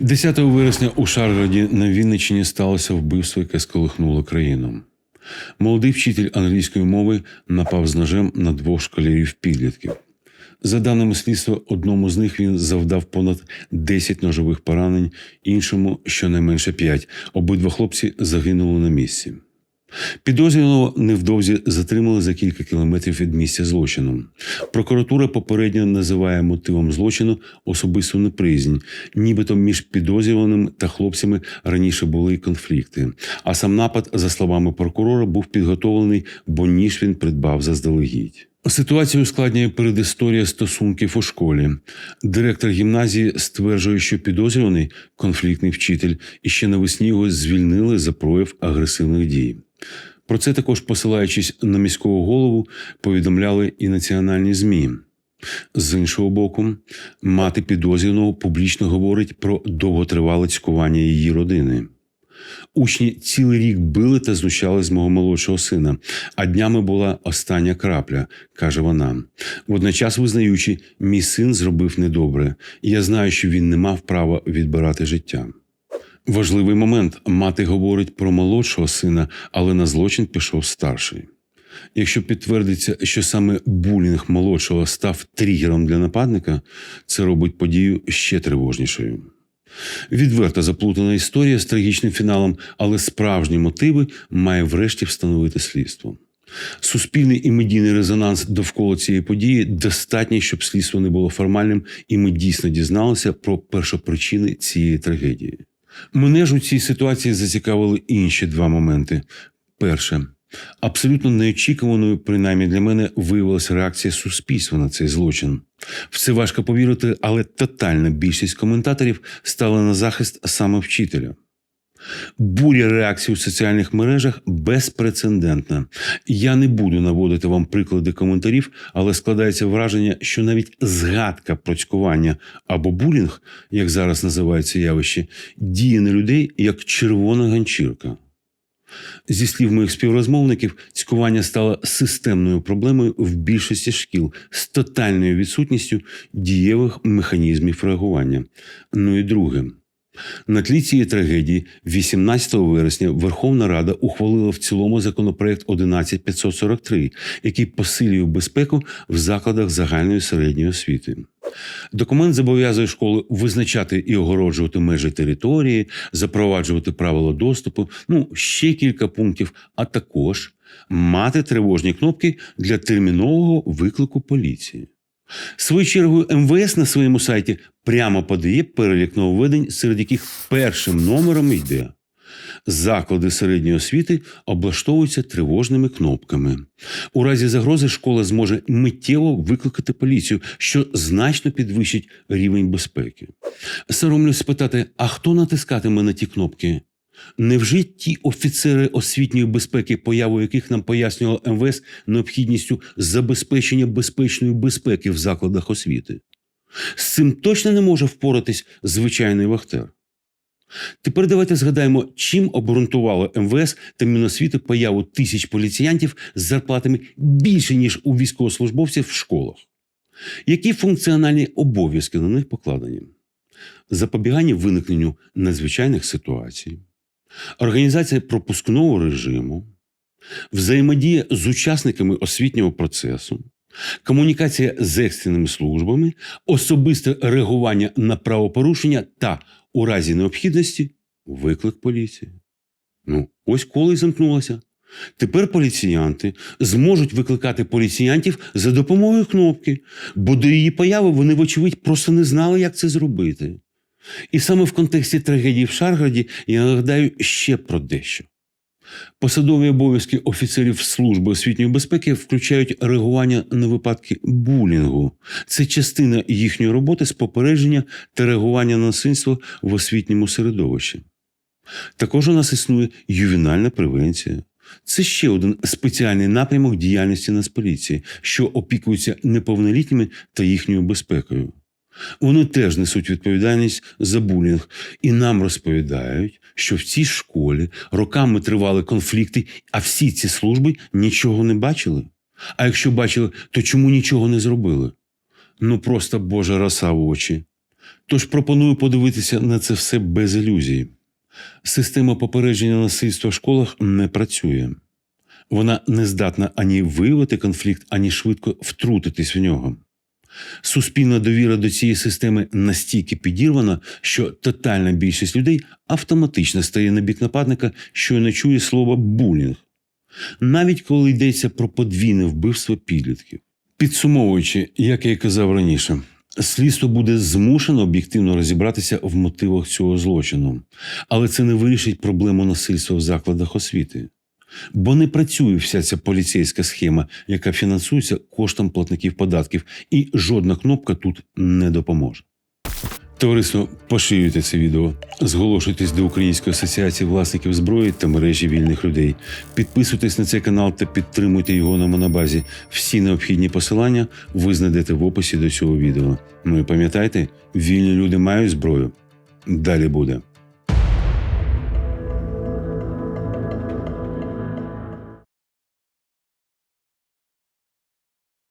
10 вересня у Шаргороді на Вінниччині сталося вбивство, яке сколихнуло країну. Молодий вчитель англійської мови напав з ножем на двох школярів підлітків. За даними слідства, одному з них він завдав понад 10 ножових поранень, іншому щонайменше 5. Обидва хлопці загинули на місці. Підозрюваного невдовзі затримали за кілька кілометрів від місця злочину. Прокуратура попередньо називає мотивом злочину особисту неприязнь, нібито між підозрюваним та хлопцями раніше були конфлікти. А сам напад, за словами прокурора, був підготовлений, бо ніж він придбав заздалегідь. Ситуацію ускладнює передісторія стосунків у школі. Директор гімназії стверджує, що підозрюваний конфліктний вчитель і ще навесні його звільнили за прояв агресивних дій. Про це також, посилаючись на міського голову, повідомляли і національні ЗМІ. З іншого боку, мати підозрюваного публічно говорить про довготривале цькування її родини. Учні цілий рік били та знущали з мого молодшого сина, а днями була остання крапля, каже вона. Водночас визнаючи, мій син зробив недобре, і я знаю, що він не мав права відбирати життя. Важливий момент мати говорить про молодшого сина, але на злочин пішов старший. Якщо підтвердиться, що саме булінг молодшого став тригером для нападника, це робить подію ще тривожнішою. Відверта заплутана історія з трагічним фіналом, але справжні мотиви має врешті встановити слідство. Суспільний і медійний резонанс довкола цієї події достатній, щоб слідство не було формальним, і ми дійсно дізналися про першопричини цієї трагедії. Мене ж у цій ситуації зацікавили інші два моменти. Перше, абсолютно неочікуваною, принаймні для мене, виявилася реакція суспільства на цей злочин. В це важко повірити, але тотальна більшість коментаторів стала на захист саме вчителя. Буря реакцій у соціальних мережах безпрецедентна. Я не буду наводити вам приклади коментарів, але складається враження, що навіть згадка про цькування або булінг, як зараз називається явище, діє на людей як червона ганчірка. Зі слів моїх співрозмовників, цькування стало системною проблемою в більшості шкіл з тотальною відсутністю дієвих механізмів реагування. Ну і друге. На тлі цієї трагедії, 18 вересня, Верховна Рада ухвалила в цілому законопроект 11543, який посилює безпеку в закладах загальної середньої освіти. Документ зобов'язує школи визначати і огороджувати межі території, запроваджувати правила доступу, ну ще кілька пунктів, а також мати тривожні кнопки для термінового виклику поліції. Своєю чергою МВС на своєму сайті прямо подає перелік нововведень, серед яких першим номером йде. Заклади середньої освіти облаштовуються тривожними кнопками. У разі загрози школа зможе миттєво викликати поліцію, що значно підвищить рівень безпеки. Соромлюсь спитати, а хто натискатиме на ті кнопки? Невже ті офіцери освітньої безпеки, появу яких нам пояснювало МВС необхідністю забезпечення безпечної безпеки в закладах освіти? З цим точно не може впоратись звичайний вахтер. Тепер давайте згадаємо, чим обґрунтувало МВС та Міносвіти появу тисяч поліціянтів з зарплатами більше, ніж у військовослужбовців в школах. Які функціональні обов'язки на них покладені? Запобігання виникненню надзвичайних ситуацій, організація пропускного режиму, взаємодія з учасниками освітнього процесу, комунікація з екстреними службами, особисте реагування на правопорушення та, у разі необхідності, виклик поліції. Ну, ось коло й замкнулося. Тепер поліціянти зможуть викликати поліціянтів за допомогою кнопки, бо до її появи вони, вочевидь, просто не знали, як це зробити. І саме в контексті трагедії в Шарграді я нагадаю ще про дещо. Посадові обов'язки офіцерів служби освітньої безпеки включають реагування на випадки булінгу. Це частина їхньої роботи з попередження та реагування на насильство в освітньому середовищі. Також у нас існує ювенальна превенція. Це ще один спеціальний напрямок діяльності Нацполіції, що опікується неповнолітніми та їхньою безпекою. Вони теж несуть відповідальність за булінг і нам розповідають, що в цій школі роками тривали конфлікти, а всі ці служби нічого не бачили. А якщо бачили, то чому нічого не зробили? Ну просто Божа роса в очі. Тож пропоную подивитися на це все без ілюзій. Система попередження насильства в школах не працює. Вона не здатна ані виявити конфлікт, ані швидко втрутитись в нього. Суспільна довіра до цієї системи настільки підірвана, що тотальна більшість людей автоматично стає на бік нападника, що й не чує слова булінг, навіть коли йдеться про подвійне вбивство підлітків. Підсумовуючи, як я казав раніше, слідство буде змушено об'єктивно розібратися в мотивах цього злочину, але це не вирішить проблему насильства в закладах освіти. Бо не працює вся ця поліцейська схема, яка фінансується коштом платників податків, і жодна кнопка тут не допоможе. Товариство, поширюйте це відео, зголошуйтесь до Української асоціації власників зброї та мережі вільних людей. Підписуйтесь на цей канал та підтримуйте його на монобазі. Всі необхідні посилання ви знайдете в описі до цього відео. Ну і пам'ятайте, вільні люди мають зброю. Далі буде.